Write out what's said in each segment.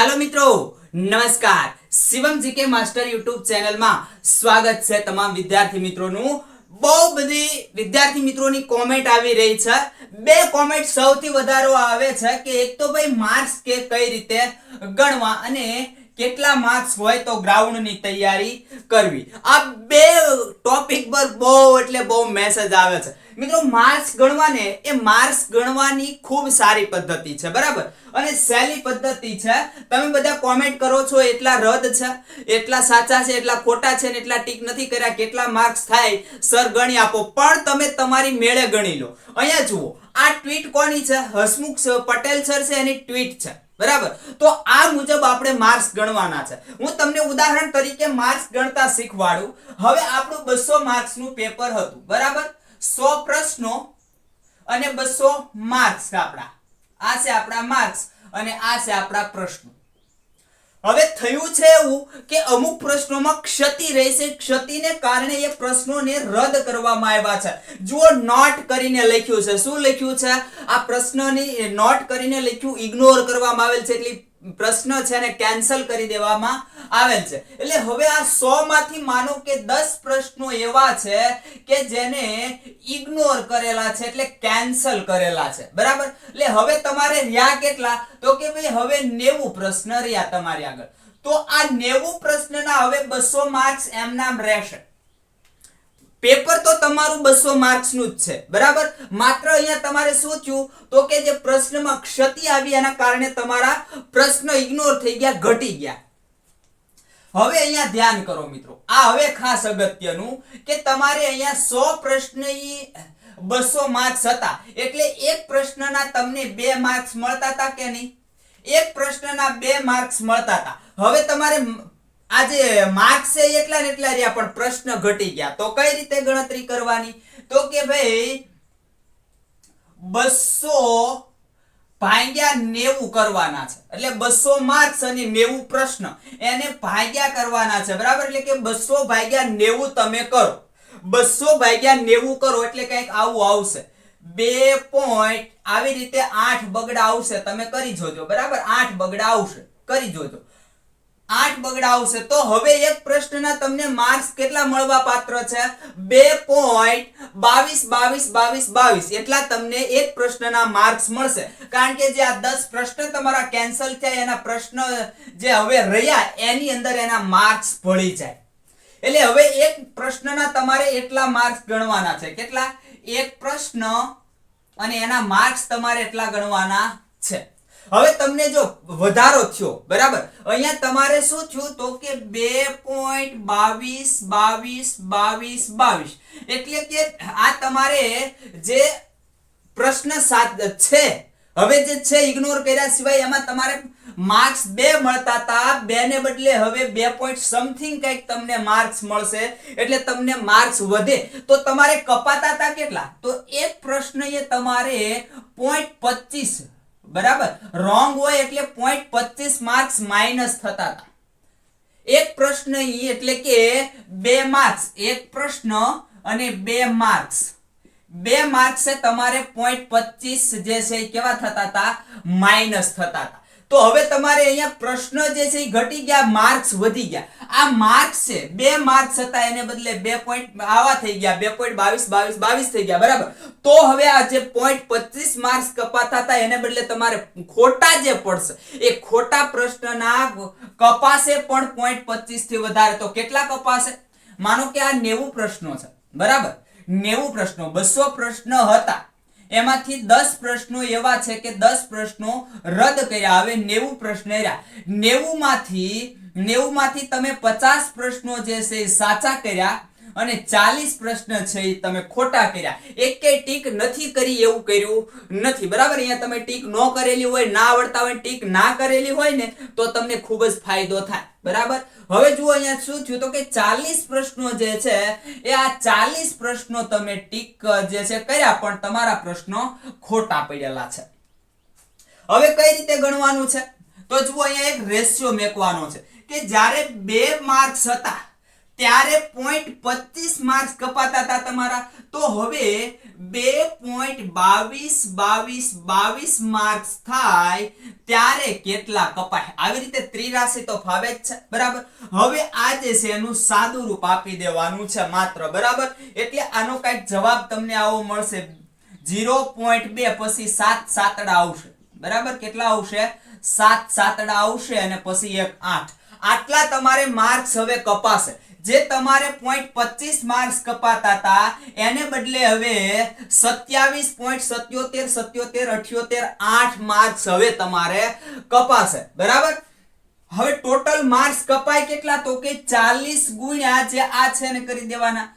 ચાલો મિત્રો, નમસ્કાર. શિવમ જીકે માસ્ટર યુટ્યુબ ચેનલમાં સ્વાગત છે તમામ વિદ્યાર્થી મિત્રોનું. બહુ બધી વિદ્યાર્થી મિત્રોની કોમેન્ટ આવી રહી છે. બે કોમેન્ટ સૌથી વધારે આવે છે કે એક તો ભાઈ માર્ક્સ કે કઈ રીતે ગણવા અને કેટલા માર્ક્સ હોય તો ગ્રાઉન્ડની તૈયારી કરવી. આ બે ટોપિક પર બહુ એટલે બહુ મેસેજ આવે છે. મિત્રો, માર્ક્સ ગણવાને એ માર્ક્સ ગણવાની ખૂબ સારી પદ્ધતિ છે, બરાબર? અને સહેલી પદ્ધતિ છે, તમે બધા કોમેન્ટ કરો છો, એટલા રદ છે, એટલા સાચા છે, એટલા ખોટા છે, ને એટલા ટીક નથી કર્યા, કેટલા માર્ક્સ થાય, સર ગણી આપો. પણ તમે તમારી મેળે ગણી લો. અહીંયા જુઓ, આ ટ્વીટ કોની છે? હસમુખ પટેલ સર છે, એની ટ્વીટ છે, બરાબર? તો આ મુજબ આપણે માર્ક્સ ગણવાના છે. હું તમને ઉદાહરણ તરીકે માર્ક્સ ગણતા શીખવાડું. હવે આપણું બસો માર્ક્સનું પેપર હતું, બરાબર? સો પ્રશ્નો અને બસો માર્ક્સ આપણા. આ છે આપણા માર્ક્સ અને આ છે આપણા પ્રશ્નો. હવે થયું છે એવું કે અમુક પ્રશ્નોમાં ક્ષતિ રહેશે. ક્ષતિને કારણે એ પ્રશ્નોને રદ કરવામાં આવ્યા છે. જુઓ નોટ કરીને લખ્યું છે. શું લખ્યું છે? આ પ્રશ્નની નોટ કરીને લખ્યું ઇગ્નોર કરવામાં આવેલ છે. એટલે પ્રશ્ન છે ને કેન્સલ કરી દેવામાં આવેલ છે. એટલે હવે આ સો માંથી માનો કે દસ પ્રશ્નો એવા છે કે જેને ઇગ્નોર કરેલા છે એટલે કેન્સલ કરેલા છે. બરાબર? એટલે હવે તમારે રહ્યા કેટલા? તો કે ભાઈ હવે નેવું પ્રશ્ન રહ્યા તમારી આગળ. તો આ નેવું પ્રશ્નના હવે બસો માર્ક્સ એમનામ રહેશે. પેપર તો તમારું બસો માર્ક્સનું જ છે. બરાબર? માત્ર અહીંયા તમારે શું તો કે જે પ્રશ્નમાં ક્ષતિ આવી એના કારણે તમારા પ્રશ્ન ઇગ્નોર થઈ ગયા, ઘટી ગયા. હવે અહીંયા ધ્યાન કરો મિત્રો. આ હવે ખાસ અગત્યનું કે તમારે અહીંયા સો પ્રશ્ન બસો માર્ક્સ હતા. એટલે એક પ્રશ્નના તમને બે માર્ક્સ મળતા હતા કે નહીં? એક પ્રશ્નના બે માર્ક્સ મળતા હતા. હવે તમારે મ- આ માર્ક્સ છે એટલા ને એટલા રહ્યા, પણ પ્રશ્ન ઘટી ગયા. તો કઈ રીતે ગણતરી કરવાની? તો કે ભાઈ, બસો ભાગ્યા નેવું કરવાના છે. એટલે બસો માર્ક્સ અને નેવું પ્રશ્ન. એને ભાગ્યા કરવાના છે. બરાબર? એટલે કે બસો ભાગ્યા નેવું તમે કરો. બસો ભાગ્યા નેવું કરો એટલે કંઈક આવું આવશે. બે પોઈન્ટ આવી રીતે આઠ બગડા આવશે. તમે કરી જોજો. બરાબર? આઠ બગડા આવશે. કરી જોજો. આઠ બગડા આવશે તો હવે એક પ્રશ્નના તમને માર્ક્સ કેટલા મળવા પાત્ર છે? બે પોઈન્ટ બાવીસ બાવીસ બાવીસ બાવીસ. એટલા તમને એક પ્રશ્નના માર્ક્સ મળશે. કારણ કે જે આ દસ પ્રશ્ન તમારા કેન્સલ થયા, એના પ્રશ્ન જે હવે રહ્યા, એની અંદર એના માર્ક્સ ભળી જાય. એટલે હવે એક પ્રશ્નના તમારે એટલા માર્ક્સ ગણવાના છે. કેટલા? એક પ્રશ્ન અને એના માર્ક્સ તમારે એટલા ગણવાના છે. હવે તમને જો વધારો થયો, બરાબર? અહીંયા તમારે શું થયું તો કે બે પોઈન્ટ બાવીસ બાવીસ બાવીસ બાવીસ. એટલે કે આ તમારે જે પ્રશ્ન સાત છે, હવે જે છે ઇગ્નોર કર્યા સિવાય એમાં તમારે માર્ક્સ બે મળતા હતા બે ને બદલે હવે બે પોઈન્ટ સમથિંગ કંઈક તમને માર્ક્સ મળશે, એટલે તમને માર્ક્સ વધે. તો તમારે કપાતા હતા કેટલા? તો એક પ્રશ્ન એ તમારે પોઈન્ટ પચીસ બરાબર? રોંગ હોય એટલે પોઈન્ટ પચીસ માર્ક્સ માઇનસ થતા હતા. એક પ્રશ્ન એટલે કે બે માર્ક્સ એક પ્રશ્ન અને બે માર્ક્સ બે માર્ક્સે તમારે પોઈન્ટ પચીસ જે છે કેવા થતા હતા? માઇનસ થતા હતા. તો હવે તમારે અહીંયા પ્રશ્ન જે છે એ ઘટી ગયા માર્ક્સ વધી ગયા. આ માર્ક્સ છે, બે માર્ક્સ હતા, એને બદલે બે પોઈન્ટ આવા થઈ ગયા, બે પોઈન્ટ બાવીસ બાવીસ બાવીસ થઈ ગયા, બરાબર? તો હવે આ જે પોઈન્ટ પચીસ માર્ક્સ કપાતા હતા, એને બદલે તમારે ખોટા જે પડશે, એ ખોટા પ્રશ્નના કપાશે પણ પોઈન્ટ પચીસથી વધારે. તો કેટલા કપાશે? માનો કે આ નેવું પ્રશ્નો છે, બરાબર? નેવું પ્રશ્નો, બસો પ્રશ્ન હતા. એમાંથી દસ પ્રશ્નો એવા છે કે દસ પ્રશ્નો રદ કર્યા. હવે નેવું પ્રશ્ન રહ્યા. નેવું માંથી નેવું માંથી તમે પચાસ પ્રશ્નો જે છે સાચા કર્યા. અને ચાલીસ પ્રશ્ન છે એ તમે ખોટા કર્યા. એકે ટીક નથી કરી એવું કર્યું નથી. બરાબર? અહીંયા તમે ટીક ન કરેલી હોય, ના આવડતા હોય, ટીક ના કરેલી હોય ને, તો તમને ખૂબ જ ફાયદો થાય. બરાબર? હવે જુઓ અહીંયા શું થયું તો કે ચાલીસ પ્રશ્નો જે છે, એ આ ચાલીસ પ્રશ્નો તમે ટીક જે છે કર્યા, પણ તમારા પ્રશ્નો ખોટા પડેલા છે. હવે કઈ રીતે ગણવાનું છે? તો જુઓ અહીંયા એક રેશિયો મેકવાનો છે કે જ્યારે બે માર્ક્સ હતા ત્યારે પોઈન્ટ પચીસ માર્ક્સ કપાતા હતા તમારા. તો હવે બે પોઈન્ટ બાવીસ બાવીસ બાવીસ માર્ક્સ થાય ત્યારે કેટલા કપાય? આવી રીતે ત્રિરાશી તો ફાવે છે, બરાબર? હવે આ છે એનું સાદું રૂપ આપી દેવાનું છે માત્ર, બરાબર? એટલે આનો કંઈક જવાબ તમને આવો મળશે. ઝીરો પોઈન્ટ બે પછી સાત, સાતડા આવશે. બરાબર? કેટલા આવશે? સાત, સાતડા આવશે અને પછી એક આઠ. આટલા તમારે માર્ક્સ હવે કપાશે. જે તમારે પોઈન્ટ પચીસ માર્ક્સ કપાતા હતા એને બદલે હવે સત્યાવીસ પોઈન્ટ સત્યોતેર સત્યોતેર, અઠ્યોતેર, આઠ માર્ક્સ હવે તમારે કપાશે. બરાબર? હવે ટોટલ માર્ક્સ કપાય કેટલા? તો કે ચાલીસ ગુણ્યા જે આ છે ને કરી દેવાના.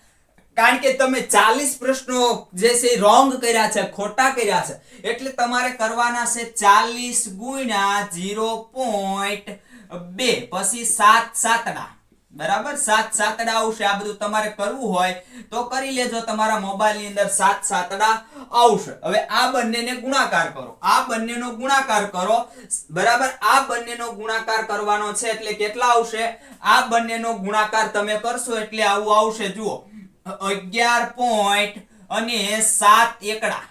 કારણ કે તમે ચાલીસ પ્રશ્નો જે છે રોંગ કર્યા છે, ખોટા કર્યા છે, એટલે તમારે કરવાના છે ચાલીસ ગુણ્યા જીરો પોઈન્ટ બે, પછી સાત સાતડા બરાબર? સાત સાતડા આવશે. આ બધું તમારે કરવું હોય તો કરી લેજો. તમારા મોબાઈલની અંદર સાત સાતડા આવશે. હવે આ બંનેને ગુણાકાર કરો. આ બંનેનો ગુણાકાર કરો. બરાબર? આ બંનેનો ગુણાકાર કરવાનો છે એટલે કેટલા આવશે? આ બંનેનો ગુણાકાર તમે કરશો એટલે આવું આવશે. જુઓ. અગિયાર પોઈન્ટ અને સાત એકડા.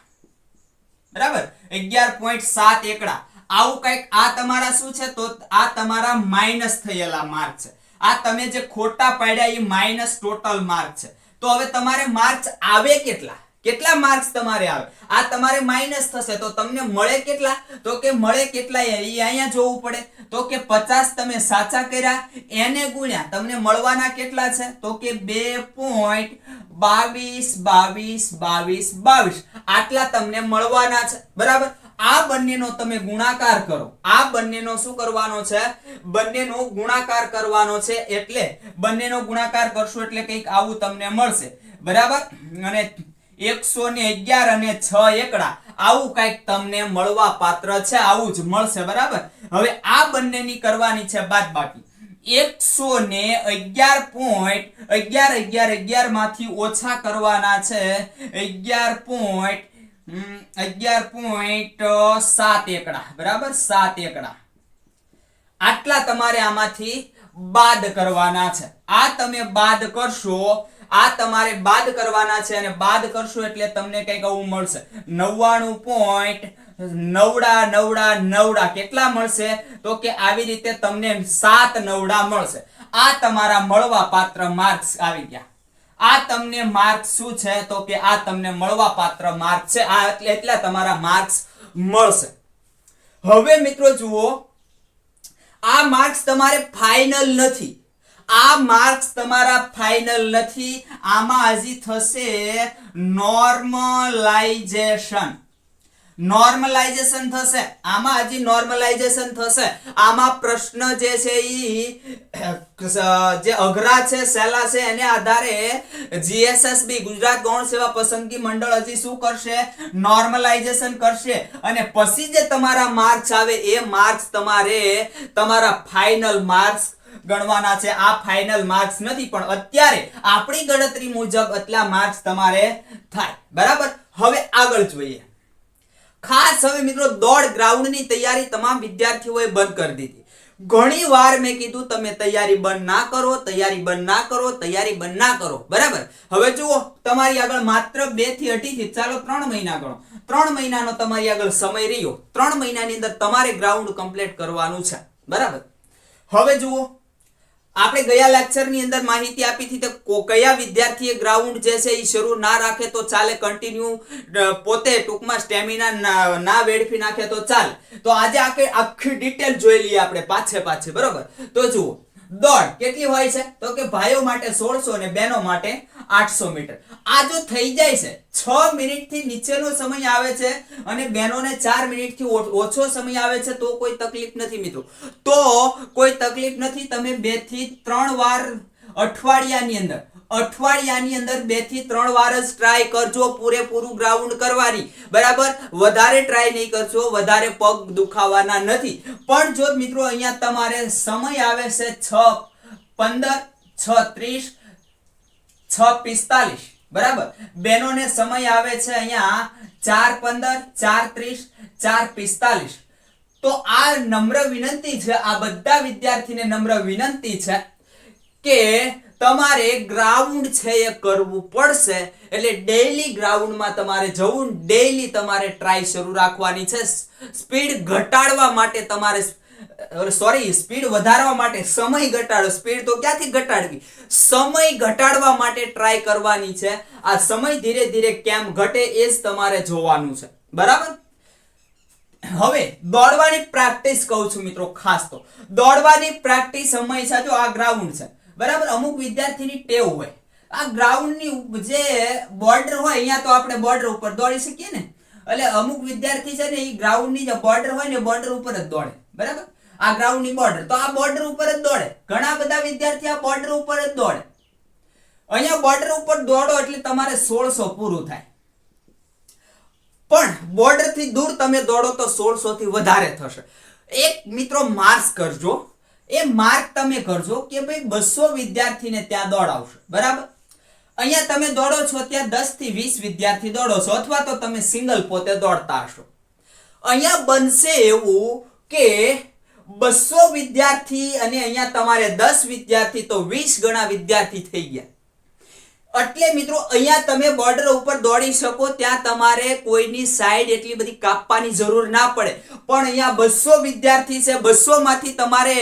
બરાબર? અગિયાર પોઈન્ટ સાત એકડા. આવું કંઈક આ તમારા શું છે? તો આ તમારા માઇનસ થયેલા માર્ક છે. આ તમે જે ખોટા પાડ્યા એ માઇનસ ટોટલ માર્ક છે. તો હવે તમારે માર્ક્સ આવે કેટલા? કેટલા માર્ક્સ તમારે આવે? આ તમારે માઇનસ થશે, તો તમને મળે કેટલા? તો કે મળે કેટલા એ અહીંયા જોવું પડે. તો કે પચાસ તમે સાચા કર્યા, એને ગુણ્યા, તમને મળવાના કેટલા છે? તો કે બે પોઈન્ટ બાવીસ બાવીસ બાવીસ બાવીસ. આટલા તમને મળવાના છે. બરાબર? આ બંનેનો તમે ગુણાકાર કરો. આ બંનેનો શું કરવાનો છે? બંનેનો ગુણાકાર કરવાનો છે એટલે બંનેનો ગુણાકાર કરશો એટલે કંઈક આવું તમને મળશે. બરાબર? અને એકસો ને અગિયાર અને છ એકડા. આવું કંઈક તમને મળવા પાત્ર છે, આવું જ મળશે, બરાબર? હવે આ બંનેની કરવાની છે બાદ બાકી. એકસો ને અગિયાર પોઈન્ટ અગિયાર અગિયાર અગિયારમાંથી ઓછા કરવાના છે. અગિયાર પોઈન્ટ અગિયાર પોઈન્ટ સાત એકડા. બરાબર? સાત એકડા. આટલા તમારે આમાંથી આ તમારે બાદ કરવાના છે અને બાદ કરશો એટલે તમને કંઈક આવું મળશે. નવ્વાણું પોઈન્ટ નવડા નવડા નવડા. કેટલા મળશે? તો કે આવી રીતે તમને સાત નવડા મળશે. આ તમારા મળવા પાત્ર માર્ક્સ આવી ગયા. આ તમને માર્ક શું છે? તો કે આ તમને મળવા પાત્ર માર્ક છે. આ એટલે એટલા તમારા માર્ક્સ મળશે. હવે મિત્રો જુઓ, આ માર્ક્સ તમારે ફાઇનલ નથી. આ માર્ક્સ તમારા ફાઇનલ નથી. આમાં હજી થશે નોર્મલાઇઝેશન. નોર્મલાઇઝેશન થશે. આમાં હજી નોર્મલાઇઝેશન થશે. આમાં પ્રશ્ન જે છે એ જે અઘરા છે, સહેલા છે, એને આધારે જીએસએસબી ગુજરાત ગૌણ સેવા પસંદગી મંડળ હજી શું કરશે? નોર્મલાઇઝેશન કરશે. અને પછી જે તમારા માર્ક્સ આવે, એ માર્ક્સ તમારે તમારા ફાઇનલ માર્ક્સ ગણવાના છે. આ ફાઇનલ માર્ક્સ નથી, પણ અત્યારે આપણી ગણતરી મુજબ એટલા માર્ક્સ તમારે થાય. બરાબર? હવે આગળ જોઈએ. ખાસ હવે મિત્રો દોડ ગ્રાઉન્ડની તૈયારી તમામ વિદ્યાર્થીઓએ બંધ કરી દીધી. ઘણી વાર મેં કીધું, તમે તૈયારી બંધ ના કરો, તૈયારી બંધ ના કરો, તૈયારી બંધ ના કરો. બરાબર? હવે જુઓ, તમારી આગળ માત્ર બેથી અઢી થી, ચાલો ત્રણ મહિના ગણો. ત્રણ મહિનાનો તમારી આગળ સમય રહ્યો. ત્રણ મહિનાની અંદર તમારે ગ્રાઉન્ડ કમ્પ્લીટ કરવાનું છે. બરાબર? હવે જુઓ આપણે ગયા લેક્ચરની અંદર માહિતી આપી હતી કો- કયા વિદ્યાર્થીએ ગ્રાઉન્ડ જે છે એ શરૂ ના રાખે તો ચાલે કન્ટિન્યુ પોતે ટૂંકમાં સ્ટેમિના ના વેડફી નાખે તો ચાલે. તો આજે આખી ડિટેલ જોઈ લઈએ આપણે પાછે પાછે, બરોબર? તો જુઓ દોડ કેટલી હોય છે? તો કે ભાઈઓ માટે સોળસો ને બહેનો માટે આઠસો મીટર. આ જો થઈ જાય છે, છ મિનિટથી નીચેનો સમય આવે છે અને બહેનોને ચાર મિનિટથી ઓછો સમય આવે છે, તો કોઈ તકલીફ નથી મિત્રો. તો કોઈ તકલીફ નથી, તમે બેથી ત્રણ વાર અઠવાડિયાની અંદર અઠવાડિયાની અંદર બેથી ત્રણ વાર જ ટ્રાય કરજો, પૂરેપૂરું ગ્રાઉન્ડ કરવાની. બરાબર? વધારે ટ્રાય નહીં કરશો, વધારે પગ દુખાવાના નથી. પણ જો મિત્રો અહીંયા તમારે સમય આવે છે છ, પંદર, છ, ત્રીસ, છ, પિસ્તાલીસ. બરાબર? બહેનોને સમય આવે છે અહીંયા ચાર, પંદર, ચાર, ત્રીસ, ચાર, પિસ્તાલીસ. તો આ નમ્ર વિનંતી છે, આ બધા વિદ્યાર્થીને નમ્ર વિનંતી છે કે તમારે ગ્રાઉન્ડ છે એ કરવું પડશે. એટલે ડેઈલી ગ્રાઉન્ડમાં તમારે જવું ડેઈલી તમારે ટ્રાય શરૂ રાખવાની છે. સ્પીડ ઘટાડવા માટે તમારે સોરી સ્પીડ વધારવા માટે સમય ઘટાડો. સ્પીડ તો ક્યાંથી ઘટાડવી? સમય ઘટાડવા માટે ટ્રાય કરવાની છે. આ સમય ધીરે ધીરે કેમ ઘટે એ જ તમારે જોવાનું છે. બરાબર? હવે, દોડવાની પ્રેક્ટિસ કહું છું મિત્રો ખાસ તો. દોડવાની પ્રેક્ટિસ હંમેશા જો આ ગ્રાઉન્ડ છે. બરાબર? અમુક વિદ્યાર્થીની ટેવ હોય. આ ગ્રાઉન્ડની જે બોર્ડર હોય, અહીંયા તો આપણે બોર્ડર ઉપર દોડી શકીએ ને. એટલે અમુક વિદ્યાર્થી છે ને, એ ગ્રાઉન્ડની જે બોર્ડર હોય ને બોર્ડર ઉપર જ દોડે. બરાબર? આ ગ્રાઉન્ડની બોર્ડર તો આ બોર્ડર ઉપર જ દોડે. ઘણા બધા વિદ્યાર્થી આ બોર્ડર ઉપર જ દોડે. અહીંયા બોર્ડર ઉપર દોડો એટલે તમારે સોળસો પૂરું થાય. પણ બોર્ડરથી દૂર તમે દોડો તો સોળસો થી વધારે થશે. એક મિત્રો માર્ક્સ કરજો. એ માર્ક તમે કરજો કે ભાઈ બસો વિદ્યાર્થીને ત્યાં દોડાવશો બરાબર? અહીંયા તમે દોડો છો ત્યાં દસથી વીસ વિદ્યાર્થી દોડો છો અથવા તો તમે સિંગલ પોતે દોડતા હશો. અહીંયા બનશે એવું કે બસો વિદ્યાર્થી અને અહીંયા તમારે દસ વિદ્યાર્થી તો વીસ ગણા વિદ્યાર્થી થઈ ગયા. એટલે મિત્રો, અહીંયા તમે બોર્ડર ઉપર દોડી શકો, ત્યાં તમારે કોઈની સાઈડ એટલી બધી કાપવાની જરૂર ના પડે. પણ અહીંયા બસો વિદ્યાર્થી છે બસો માંથી તમારે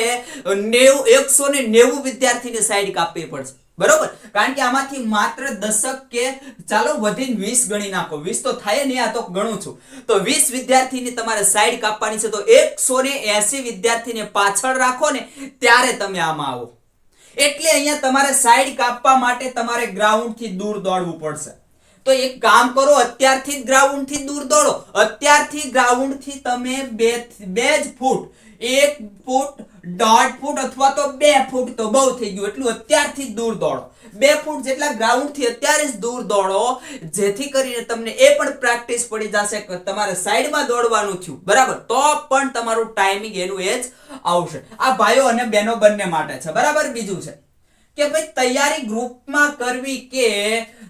નેવું, એકસો ને નેવું વિદ્યાર્થીને સાઈડ કાપવી પડશે. બરોબર? કારણ કે આમાંથી માત્ર દશક કે ચાલો વધીને વીસ ગણી નાખો. વીસ તો થાય નહીં, આ તો ગણું છું. તો વીસ વિદ્યાર્થીની તમારે સાઈડ કાપવાની છે, તો એકસો ને એસી વિદ્યાર્થીને પાછળ રાખો ને, ત્યારે તમે આમાં આવો. એટલે અહીંયા તમારે સાઈડ કાપવા માટે તમારે ગ્રાઉન્ડથી દૂર દોડવું પડશે. તો એક કામ કરો, અત્યારથી જ ગ્રાઉન્ડથી દૂર દોડો. અત્યારથી ગ્રાઉન્ડથી તમે બે બે જ ફૂટ, એક ફૂટ, દોઢ ફૂટ અથવા તો બે ફૂટ તો બહુ થઈ ગયું. એટલું અત્યારથી દૂર દોડો. બે ફૂટ જેટલા ગ્રાઉન્ડથી અત્યારે જ દૂર દોડો, જેથી કરીને તમને એ પણ પ્રેક્ટિસ પડી જશે કે તમારે સાઈડમાં દોડવાનું થયું. બરાબર? તો પણ તમારું ટાઈમિંગ એનું એ જ આવશે. આ ભાઈઓ અને બહેનો બંને માટે છે. બરાબર? બીજું છે કે ભાઈ તૈયારી ગ્રુપમાં કરવી કે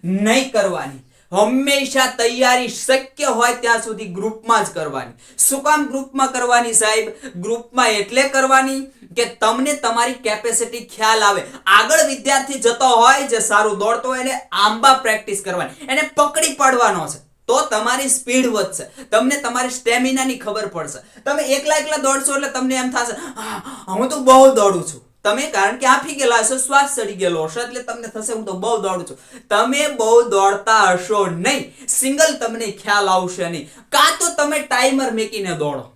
નહીં કરવાની? હંમેશા તૈયારી શક્ય હોય ત્યાં સુધી ગ્રુપમાં જ કરવાની. શું કામ ગ્રુપમાં કરવાની સાહેબ? ગ્રુપમાં એટલે કરવાની કે તમને તમારી કેપેસિટી ખ્યાલ આવે. આગળ વિદ્યાર્થી જતો હોય જે સારું દોડતો હોય એને આંબા પ્રેક્ટિસ કરવાની. એને પકડી પાડવાનો છે. તો તમારી સ્પીડ વધશે. તમને તમારી સ્ટેમિનાની ખબર પડશે. તમે એકલા એકલા દોડશો એટલે તમને એમ થશે "હા, તો બહુ દોડું છું. તમે કારણ કે આફી ગયેલા હશો, શ્વાસ ચડી ગયેલો હશે, એટલે તમને થશે, હું તો બહુ દોડું છું. તમે બહુ દોડતા હશો નહીં. સિંગલ તમને ખ્યાલ આવશે નહીં. કાં તો તમે ટાઈમર મેકીને દોડો.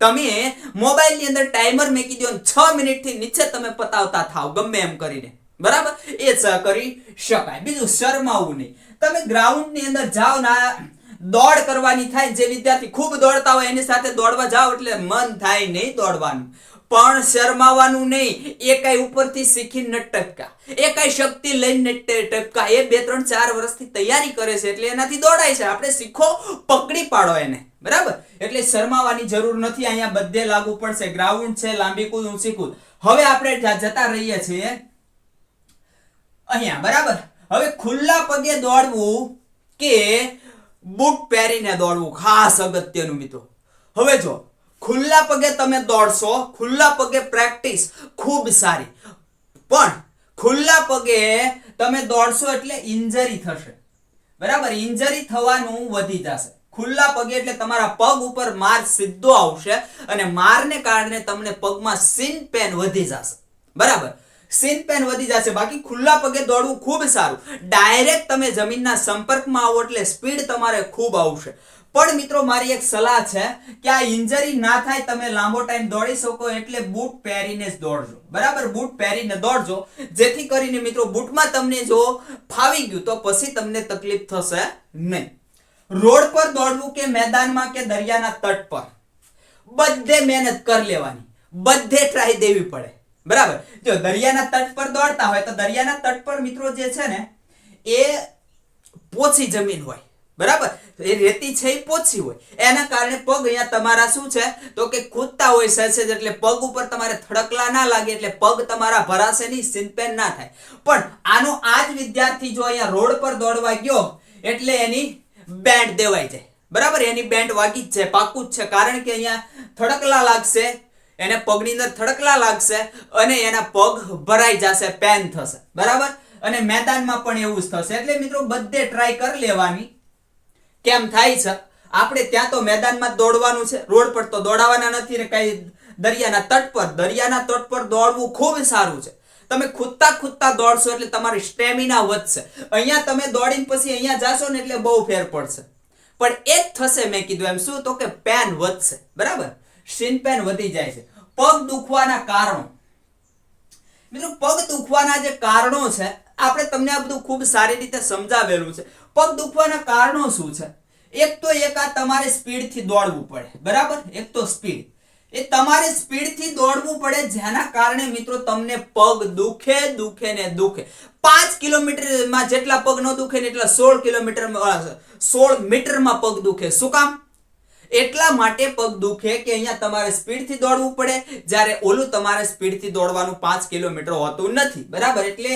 તમે મોબાઈલની અંદર ટાઈમર મેકી દો છ છ મિનિટથી નીચે તમે પતાવતા થાવ ગમે એમ કરીને. બરાબર? એ કરી શકાય. બીજું શરમાવું નહીં. તમે ગ્રાઉન્ડની અંદર જાઓ ના દોડ કરવાની થાય, જે વિદ્યાર્થી ખૂબ દોડતા હોય એની સાથે દોડવા જાઓ, એટલે મન થાય નહીં દોડવાનું. પણ શરમાવાનું નહીં. એ કઈ ઉપરથી શીખીને ન ટપકા. એ કઈ શક્તિ લઈને ટપકા. એ બે, ત્રણ, ચાર વર્ષથી તૈયારી કરે છે એટલે એનાથી દોડાય છે. આપણે શીખો, પકડી પાડો એને. બરાબર? એટલે શરમાવાની જરૂર નથી. અહીંયા બધે લાગુ પડશે. ગ્રાઉન્ડ છે, લાંબી કૂદ, ઊંચી કૂદ. હવે આપણે જતા રહીએ છીએ, અહીંયા, બરાબર? હવે ખુલ્લા પગે દોડવું કે બૂટ પહેરીને દોડવું? ખાસ અગત્યનું મિત્રો. હવે જો ખુલ્લા પગે તમે દોડશો, ખુલ્લા પગે પ્રેક્ટિસ ખૂબ સારી. પણ ખુલ્લા પગે તમે દોડશો એટલે ઇન્જરી થશે. બરાબર? ઇન્જરી થવાનું વધી જશે. ખુલ્લા પગે એટલે તમારા પગ ઉપર માર સીધો આવશે અને મારને કારણે તમને પગમાં સીન પેન વધી જશે. બરાબર? સીન પેન વધી જશે. બાકી ખુલ્લા પગે દોડવું ખૂબ સારું. ડાયરેક્ટ તમે જમીનના સંપર્કમાં આવો એટલે સ્પીડ તમારે ખૂબ આવશે. પણ મિત્રો, મારી એક સલાહ છે કે આ ઇન્જરી ના થાય તમે લાંબો ટાઈમ દોડી શકો એટલે બૂટ પહેરીને જ દોડજો. બરાબર? બૂટ પહેરીને દોડજો. જેથી કરીને મિત્રો, બૂટમાં તમને જો ફાવી ગયું તો પછી તમને તકલીફ થશે નહીં. રોડ પર દોડવું કે મેદાનમાં કે દરિયાના તટ પર? બધે મહેનત કરી લેવાની. બધે ટ્રાય દેવી પડે. બરાબર? જો દરિયાના તટ પર દોડતા હોય તો દરિયાના તટ પર મિત્રો જે છે ને, એ પોચી જમીન હોય. બરાબર? એ રેતી છે એ પોચી હોય. એના કારણે પગ અહીંયા તમારા શું છે? તો કે કૂદતા હોય સહેજ એટલે પગ ઉપર તમારે થડકલા ના લાગે, એટલે પગ તમારા ભરાશે નહીં સિંપેન ના થાય. પણ આનો આ જ વિદ્યાર્થી જો અહીંયા રોડ પર દોડવા ગયો, એટલે એની બેન્ડ દેવાઈ જાય. બરાબર? એની બેન્ડ વાગી જ છે પાકું જ છે. કારણ કે અહીંયા થડકલા લાગશે, એને પગની અંદર થડકલા લાગશે, અને એના પગ ભરાઈ જશે, પેન થશે. બરાબર? અને મેદાનમાં પણ એવું જ થશે. એટલે મિત્રો, બધે ટ્રાય કરી લેવાની. કેમ થાય છે? આપણે ત્યાં તો મેદાનમાં દોડવાનું છે. રોડ પર તો દોડાવાના નથી ને કઈ દરિયાના તટ પર. દરિયાના તટ પર દોડવું ખૂબ સારું છે. તમે ખૂદતા ખૂદતા દોડશો એટલે તમારી સ્ટેમિના વધશે. અહીંયા તમે દોડીને પછી અહીંયા જાશો ને એટલે બહુ ફેર પડશે. પણ એ જ થશે મેં કીધું એમ. શું તો કે પેન વધશે. બરાબર? સ્ટીન પેન વધી જાય છે. પગ દુખવાના કારણો. મિત્રો, પગ દુખવાના જે કારણો છે, આપણે તમને આ બધું ખૂબ સારી રીતે સમજાવેલું છે. પગ દુખવાના કારણો શું છે? એક તો એક આ તમારે સ્પીડથી દોડવું પડે. બરાબર? એક તો સ્પીડ. એ તમારે સ્પીડથી દોડવું પડે જેના કારણે મિત્રો તમને પગ દુખે દુખે ને દુખે. પાંચ કિલોમીટરમાં જેટલા પગ ન દુખે ને એટલા સોળ કિલોમીટર સોળ મીટરમાં પગ દુખે. શું કામ? એટલા માટે પગ દુખે કે અહીંયા તમારે સ્પીડથી દોડવું પડે. જ્યારે ઓલું તમારે સ્પીડથી દોડવાનું પાંચ કિલોમીટર હોતું નથી. બરાબર? એટલે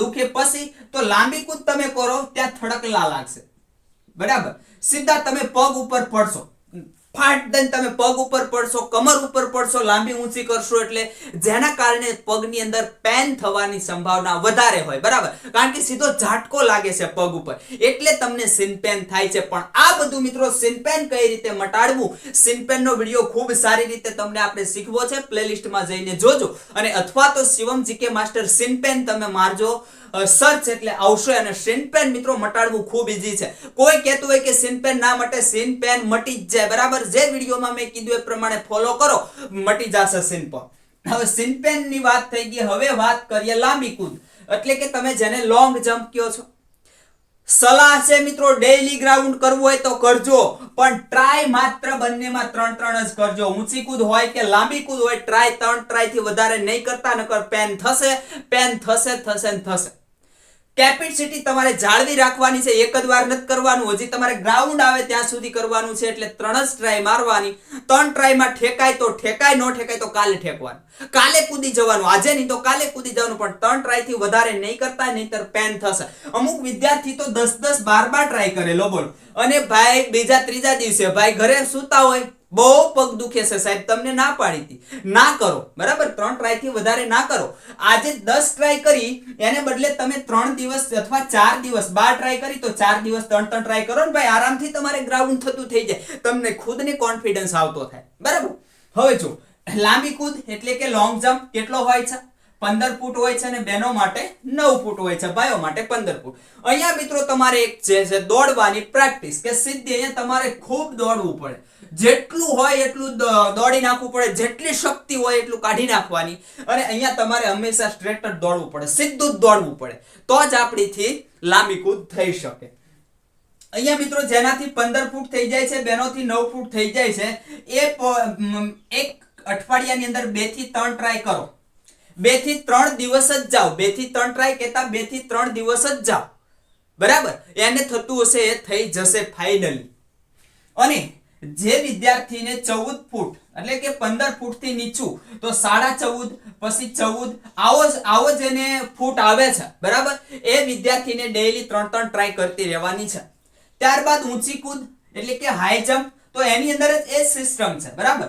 દુખે પછી તો લાંબી કૂદ તમે કરો, ત્યાં થડકલા લાગશે. બરાબર? સીધા તમે પગ ઉપર પડશો. ફાટ દઈને તમે પગ ઉપર પડશો, કમર ઉપર પડશો, લાંબી ઊંચી કરશો એટલે જેના કારણે પગની અંદર પેન થવાની સંભાવના વધારે હોય, બરાબર? કારણ કે સીધો ઝાટકો લાગે છે પગ ઉપર. એટલે તમને સિનપેન થાય છે. પણ આ બધું મિત્રો સિનપેન કઈ રીતે મટાડવું? સિનપેન નો વીડિયો ખૂબ સારી રીતે તમને આપણે શીખવો છે. પ્લેલિસ્ટમાં જઈને જોજો. અને અથવા તો શિવમ જીકે માસ્ટર સિનપેન તમે મારજો. સર્ચ એટલે આવશે અને સિનપેન મિત્રો મટાડવું ખૂબ ઈઝી છે. કોઈ કહેતું હોય કે સિનપેન ના મટે સિનપેન મટી જ જાય. બરાબર? જે વિડીયોમાં મેં કીધું એ પ્રમાણે ફોલો કરો. મટી જશે સિનપેન હવે સિનપેનની વાત થઈ ગઈ. હવે વાત કરીએ લાંબી કૂદ. એટલે કે તમે જેને લોંગ જમ્પ કહો છો. સલાહ છે મિત્રો ડેઈલી ગ્રાઉન્ડ કરવું હોય તો કરજો. પણ ટ્રાય માત્ર બંનેમાં ત્રણ ત્રણ જ કરજો. ઊંચી કૂદ હોય કે લાંબી કૂદ હોય ટ્રાય ત્રણ ટ્રાયથી વધારે નહીં કરતા, નકર પેન થશે પેન થશે થશે ને થશે. કેપેસિટી તમારે જાળવી રાખવાની છે, એક જ વાર નથી કરવાનું. હજી તમારે ગ્રાઉન્ડ આવે ત્યાં સુધી કરવાનું છે, એટલે ત્રણ જ ટ્રાય મારવાની. ત્રણ ટ્રાયમાં ઠેકાય તો ઠેકાય, નો ઠેકાય તો કાલે ઠેકવાનું. કાલે કૂદી જવાનું. આજે નહીં તો કાલે કૂદી જવાનું, પણ ત્રણ ટ્રાયથી વધારે નહીં કરતા, નહીતર પેન થશે. અમુક વિદ્યાર્થી તો દસ દસ બાર બાર ટ્રાય કરેલો બોલો. અને ભાઈ, બીજા ત્રીજા દિવસે, ભાઈ, ઘરે સૂતા હોય બહુ પગ દુખે છે સાહેબ, તમને ના પાડી હતી. ના કરો, બરાબર? ત્રણ ટ્રાયથી વધારે ના કરો. આજે દસ ટ્રાય કરી, એને બદલે તમે ત્રણ દિવસ અથવા ચાર દિવસ, બાર ટ્રાય કરી, તો ચાર દિવસ ત્રણ ત્રણ ટ્રાય કરો ને ભાઈ, આરામથી તમારે ગ્રાઉન્ડ થતું થઈ જાય. તમને ખુદને કોન્ફિડન્સ આવતો થાય. બરાબર? હવે જો લાંબી કૂદ એટલે કે લોંગ જમ્પ કેટલો હોય છે? પંદર ફૂટ હોય છે અને બહેનો માટે નવ ફૂટ હોય છે, ભાઈઓ માટે પંદર ફૂટ. અહીંયા મિત્રો તમારે એક જે છે દોડવાની પ્રેક્ટિસ કે સીધી અહીંયા તમારે ખૂબ દોડવું પડે. જેટલું હોય એટલું દોડી નાખવું પડે, જેટલી શક્તિ હોય એટલું કાઢી નાખવાની. અને અહીંયા તમારે હંમેશા સ્ટ્રેટ દોડવું પડે, સીધું જ દોડવું પડે. તો જ આપણીથી લાંબી કૂદ થઈ શકે. અહીંયા મિત્રો જેનાથી પંદર ફૂટ થઈ જાય છે, બેનોથી નવ ફૂટ થઈ જાય છે, એ એક અઠવાડિયાની અંદર બેથી ત્રણ ટ્રાય કરો. બેથી ત્રણ દિવસ જ જાઓ. બેથી ત્રણ ટ્રાય કહેતા બેથી ત્રણ દિવસ જ જાઓ. બરાબર? એને થતું હશે, એ થઈ જશે ફાઇનલી અને જે વિદ્યાર્થીને ચૌદ ફૂટ, એટલે કે પંદર ફૂટથી નીચું, તો સાડા ચૌદ, પછી ચૌદ, આવો જ આવો જ એને ફૂટ આવે છે. બરાબર? એ વિદ્યાર્થીને ડેઈલી ત્રણ ત્રણ ટ્રાય કરતી રહેવાની છે. ત્યારબાદ ઊંચી કૂદ, એટલે કે હાઈ જમ્પ તો એની અંદર જ એ સિસ્ટમ છે. બરાબર?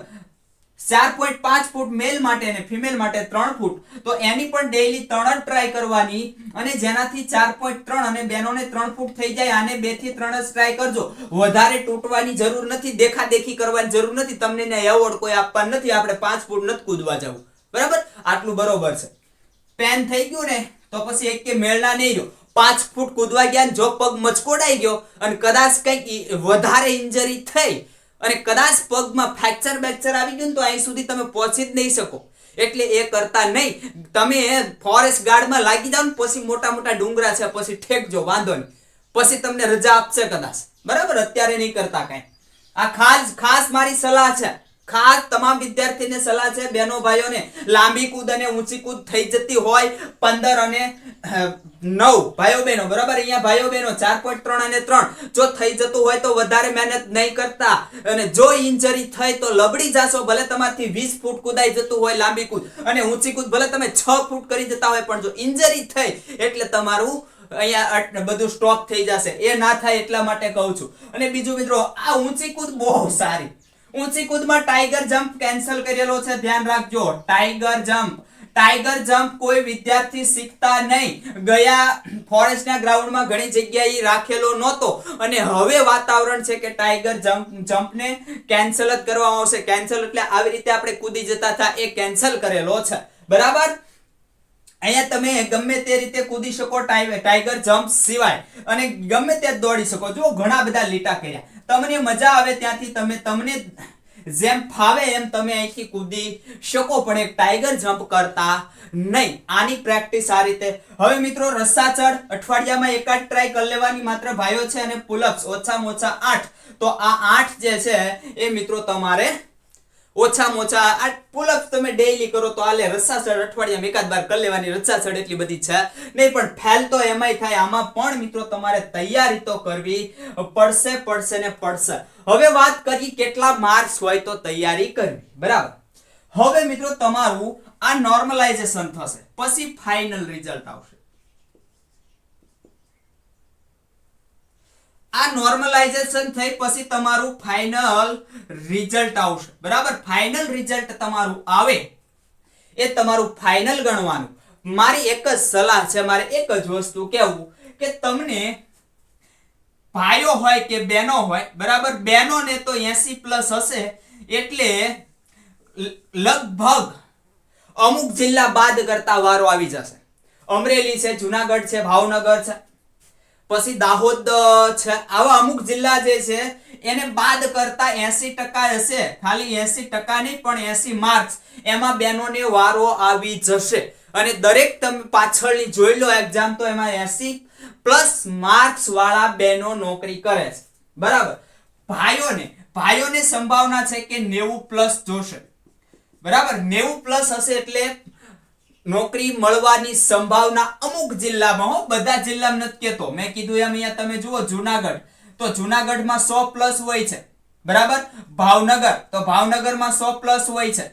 ચાર પોઈન્ટ પાંચ ફૂટ મેલ માટે અને ફિમેલ માટે ત્રણ ફૂટ. તો એની પણ ડેઈલી ત્રણ જ ટ્રાય કરવાની અને જેનાથી ચાર પોઈન્ટ ત્રણ અને બેનોને ત્રણ ફૂટ થઈ જાય, આને બેથી ત્રણ જ ટ્રાય કરજો. વધારે તૂટવાની જરૂર નથી, દેખાદેખી કરવાની જરૂર નથી, તમને એવોર્ડ કોઈ આપવા નથી, આપણે પાંચ ફૂટ નથી કૂદવા જવું. બરાબર? આટલું બરોબર છે. પેન થઈ ગયું ને, તો પછી એક કે મેળના નહીં રહ્યો. પાંચ ફૂટ કૂદવા ગયા જો પગ મચકોડાઈ ગયો અને કદાચ કંઈક વધારે ઇન્જરી થઈ અને કદાચ પગમાં ફ્રેક્ચર બેક્ચર આવી ગયું તો અહીં સુધી તમે પહોંચી જ નહીં શકો. એટલે એ કરતા નહીં. તમે ફોરેસ્ટ ગાર્ડમાં લાગી જાઓ ને, પછી મોટા મોટા ડુંગરા છે, પછી ઠેકજો, વાંધો નહીં. પછી તમને રજા આપશે કદાચ. બરાબર? અત્યારે નહીં કરતા કાંઈ. આ ખાસ ખાસ મારી સલાહ છે. ખાસ તમામ વિદ્યાર્થીને સલાહ છે, બહેનો ભાઈઓને, લાંબી કૂદ અને ઊંચી કૂદ થઈ જતી હોય પંદર અને નવ ભાઈઓ બહેનો, બરાબર? અહીંયા ભાઈઓ બહેનો, ચાર પોઈન્ટ ત્રણ અને ત્રણ. જો થઈ જતું હોય તો વધારે મહેનત નહીં કરતા. અને જો ઇન્જરી થઈ તો લબડી જાશો, ભલે તમારથી વીસ ફૂટ કૂદાઈ જતું હોય લાંબી કૂદ. અને ઊંચી કૂદ, ભલે તમે છ ફૂટ કરી જતા હોય, પણ જો ઇન્જરી થઈ, એટલે તમારું અહીંયા બધું સ્ટોપ થઈ જશે. એ ના થાય એટલા માટે કહું છું. અને બીજું મિત્રો, આ ઊંચી કૂદ બહુ સારી. ઊંચી કૂદમાં ટાઈગર જમ્પ કેન્સલ કરેલો છે. ધ્યાન રાખજો. ટાઈગર જમ્પ ટાઈગર જમ્પ કોઈ વિદ્યાર્થી શીખતા નહીં. ગયા ફોરેસ્ટના ગ્રાઉન્ડમાં ઘણી જગ્યાએ રાખેલો નહોતો. અને હવે વાતાવરણ છે કે ટાઈગર જમ્પ જમ્પને કેન્સલ જ કરવામાં આવશે. કેન્સલ એટલે આવી રીતે આપણે કૂદી જતા હતા. એ કેન્સલ કરેલો છે. બરાબર? અહીંયા તમે ગમે તે રીતે કૂદી શકો ટાઈગર જમ્પ સિવાય. અને ગમે તે દોડી શકો. જો ઘણા બધા લીટા કર્યા. તમને મજા આવે ત્યાંથી તમે, તમને જેમ ફાવે એમ તમે અહીંથી કૂદી શકો, પણ એક ટાઈગર જમ્પ કરતા નહીં. આની પ્રેક્ટિસ આ રીતે. હવે મિત્રો રસ્સા ચડ અઠવાડિયામાં એકાદ ટ્રાય કરી લેવાની માત્ર ભાઈઓ છે અને પુલઅપ્સ ઓછામાં ઓછા આઠ. તો આ આઠ જે છે, એ મિત્રો તમારે ઓછામાં ઓછા આ પુલઅપ તમે ડેઈલી કરો તો આલે રસ્સા અઠવાડિયામાં એકાદ બાર કરી લેવાની. રસ્સા એટલી બધી છે. નહીં, પણ ફેલ તો એમાંય થાય. આમાં પણ મિત્રો તમારે તૈયારી તો કરવી પડશે પડશે ને પડશે. હવે વાત કરીએ કેટલા માર્ક્સ હોય તો તૈયારી કરવી. બરાબર? હવે મિત્રો તમારું આ નોર્મલાઇઝેશન થશે. પછી ફાઇનલ રિઝલ્ટ આવશે. આ નોર્મલાઇઝેશન થઈ પછી તમારું ફાઇનલ રિઝલ્ટ આવશે. બરાબર? ફાઇનલ રિઝલ્ટ તમારું આવે. એ તમારું ફાઇનલ ગણવાનું. મારી એક જ સલાહ છે, મારે એક જ વસ્તુ કહેવું કે તમને ભાઈઓ હોય કે બહેનો હોય, બરાબર? બહેનોને તો 80 પ્લસ હશે એટલે લગભગ અમુક જિલ્લા બાદ કરતા વારો આવી જશે. અમરેલી છે, જુનાગઢ છે, ભાવનગર છે પછી દાહોદ છે. આવા અમુક જિલ્લા જે છે, એને બાદ કરતા 80% ટકા હશે. ખાલી 80% ટકા નહીં, પણ એસી માર્ક્સ એમાં બેનોને વારો આવી જશે. અને દરેક તમે પાછળની જોઈ લો એક્ઝામ તો એમાં 80 પ્લસ માર્ક્સ વાળા બેનો નોકરી કરે છે. બરાબર? ભાઈઓને ભાઈઓને સંભાવના છે કે 90 પ્લસ જોશે. બરાબર? 90 પ્લસ હશે એટલે નોકરી મળવાની સંભાવના અમુક જિલ્લામાં હો, બધા જિલ્લામાં નથી કહેતો મેં કીધું એમ અહીંયા તમે જુઓ જુનાગઢ. તો જુનાગઢમાં સો પ્લસ હોય છે. બરાબર? ભાવનગર. તો ભાવનગરમાં સો પ્લસ હોય છે.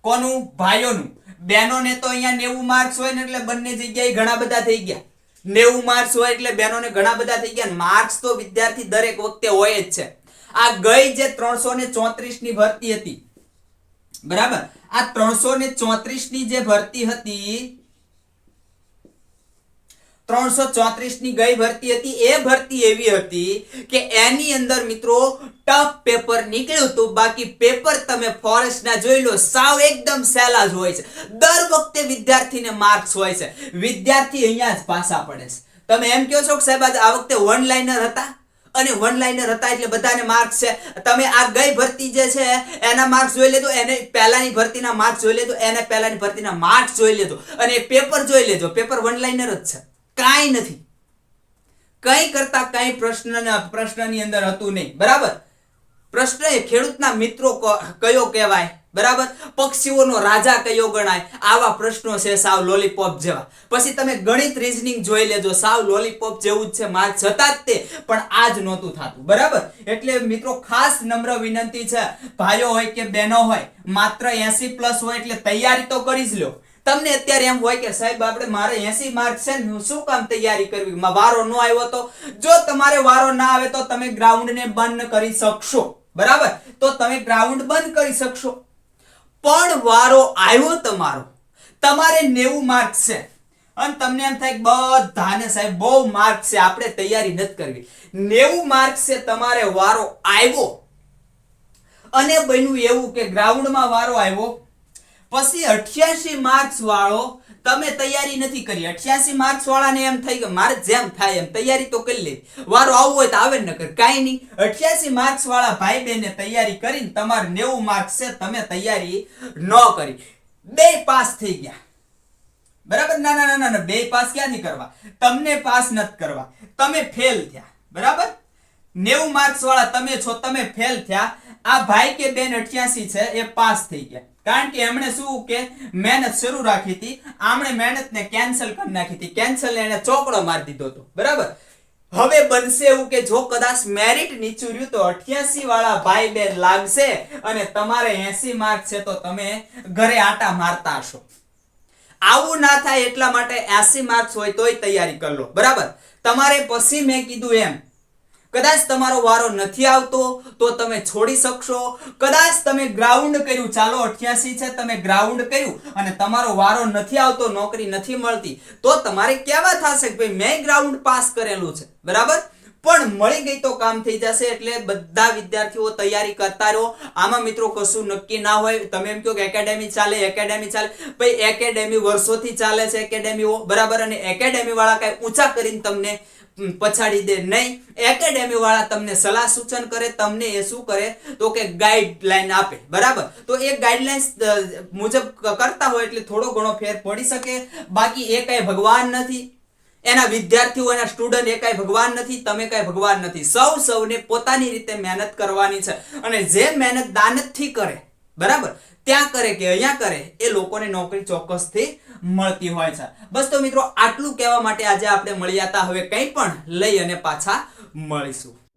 કોનું? ભાઈઓનું. બહેનોને તો અહીંયા નેવું માર્ક્સ હોય ને એટલે બંને જગ્યાએ ઘણા બધા થઈ ગયા. નેવું માર્ક્સ હોય એટલે બહેનોને ઘણા બધા થઈ ગયા. માર્ક્સ તો વિદ્યાર્થી દરેક વખતે હોય જ છે. આ ગઈ જે ત્રણસો ને ચોત્રીસની ભરતી હતી. બરાબર? આ ત્રણસો ને ચોત્રીસની જે ભરતી હતી, ત્રણસો ચોત્રીસની ગઈ ભરતી હતી, એ ભરતી એવી હતી કે એની અંદર મિત્રો ટફ પેપર નીકળ્યું હતું, બાકી પેપર તમે ફોરેસ્ટ ના જોઈ લો, સાવ એકદમ સહેલા જ હોય છે. દર વખતે વિદ્યાર્થીને માર્ક્સ હોય છે. વિદ્યાર્થી અહીંયા જ પાછા પડે છે. તમે એમ કહો છો કે સાહેબ આ વખતે વન લાઇનર હતા? અને વન લાઇનર હતા એટલે બધાને માર્ક્સ છે. તમે આ ગઈ ભરતી જે છે, એના માર્ક્સ જોઈ લેજો. એને પહેલાની ભરતીના માર્ક્સ જોઈ લેજો. એને પહેલાની ભરતીના માર્ક્સ જોઈ લેજો. અને પેપર જોઈ લેજો. પેપર વન લાઇનર જ છે. કાંઈ નથી. કંઈ કરતા કંઈ પ્રશ્ન પ્રશ્નની અંદર હતું નહીં. બરાબર? પ્રશ્ન એ ખેડૂતના મિત્રો કયો કહેવાય? બરાબર? પક્ષીઓનો રાજા કયો ગણાય? આવા પ્રશ્નો છે સાવ લોલીપોપ જેવા. પછી તમે ગણિત રીઝનિંગ જોઈ લેજો. સાવ લોલીપોપ જેવું જ છે માર્ક જતા જ તે, પણ આ જ નહોતું થતું. બરાબર? એટલે મિત્રો ખાસ નમ્ર વિનંતી છે, ભાઈઓ હોય કે બહેનો હોય, માત્ર 80 પ્લસ હોય એટલે તૈયારી તો કરી જ લો. તમને અત્યારે એમ હોય કે સાહેબ આપણે મારે એસી માર્ક છે ને, હું શું કામ તૈયારી કરવી? વારો ન આવ્યો તો? જો તમારે વારો ના આવે તો તમે ગ્રાઉન્ડને બંધ કરી શકશો. બરાબર? તો તમે ગ્રાઉન્ડ બંધ કરી શકશો. પણ વારો આવ્યો તમારો. તમારે 90 માર્ક છે. અને તમને એમ થાય બધાને સાહેબ બહુ માર્ક છે. આપણે તૈયારી નથી કરવી. 90 માર્ક છે તમારે વારો આવ્યો. અને બન્યું એવું કે ગ્રાઉન્ડમાં વારો આવ્યો. પછી 88 માર્ક્સ વાળો તમે તૈયારી નથી કરી. 88 માર્ક્સ વાળાને એમ થઈ કે મારે જેમ થાય એમ તૈયારી તો કરી લે. વારો આવવો હોય તો આવે ન કર કાંઈ નહીં. 88 માર્ક્સ વાળા ભાઈ બહેને તૈયારી કરીને તમારે 90 માર્ક્સ છે તમે તૈયારી ન કરી. બે પાસ થઈ ગયા. બરાબર? ના ના ના ના, બે પાસ ક્યાંથી કરવા? તમને પાસ નથી કરવા. તમે ફેલ થયા. બરાબર? 90 માર્ક્સ વાળા તમે છો તમે ફેલ થયા. આ ભાઈ કે બેન 88 છે, એ પાસ થઈ ગયા. કારણ કે એમણે શું કે મહેનત શરૂ રાખી હતી, આમણે મહેનતને કેન્સલ કરી નાખી હતી. કેન્સલ એને ચોકડો મારી દીધો હતો. બરાબર? હવે બનશે એવું કે જો કદાચ મેરિટ નીચું રહ્યું તો 88 વાળા ભાઈ બેન લાગશે અને તમારે એસી માર્ક છે તો તમે ઘરે આટા મારતા હશો. આવું ના થાય એટલા માટે એસી માર્ક્સ હોય તોય તૈયારી કરી લો. બરાબર? તમારે પછી મેં કીધું એમ કદાચ તમારો વારો નથી આવતો તો તમે છોડી શકશો. કદાચ તમે ગ્રાઉન્ડ કર્યું. ચાલો, અઠ્યાસી છે, તમે ગ્રાઉન્ડ કર્યું અને તમારો વારો નથી આવતો, નોકરી નથી મળતી, તો તમારે કેવા થશે કે ભાઈ મેં ગ્રાઉન્ડ પાસ કરેલું છે. બરાબર? પણ મળી ગઈ તો કામ થઈ જશે એટલે બધા વિદ્યાર્થીઓ તૈયારી કરતા રહો. આમાં મિત્રો કશું નક્કી ના હોય. તમે એમ કહો કે એકેડેમી ચાલે એકેડેમી ચાલે. ભાઈ એકેડેમી વર્ષોથી ચાલે છે એકેડેમીઓ બરાબર? અને એકેડેમી વાળા કઈ ઊંચા કરીને તમને પછાડી દે. નહીં. એકેડેમી વાળા તમને સલાહ સૂચન કરે, તમને એ શું કરે? તો કે ગાઈડલાઈન આપે. બરાબર? તો એ ગાઈડલાઈન મુજબ કરતા હોય એટલે થોડો ઘણો ફેર પડી શકે. બાકી એ કઈ ભગવાન નથી. એના વિદ્યાર્થીઓ, એના સ્ટુડન્ટ એ કાંઈ ભગવાન નથી, તમે કાંઈ ભગવાન નથી. સૌ સૌને પોતાની રીતે મહેનત કરવાની છે. અને જે મહેનત દાનતથી કરે, બરાબર? ત્યાં કરે કે અહીંયા કરે, એ લોકોને નોકરી ચોક્કસથી મળતી હોય છે. બસ તો મિત્રો, આટલું કહેવા માટે આજે આપણે મળ્યા હતા. હવે કંઈ પણ લઈ અને પાછા મળીશું.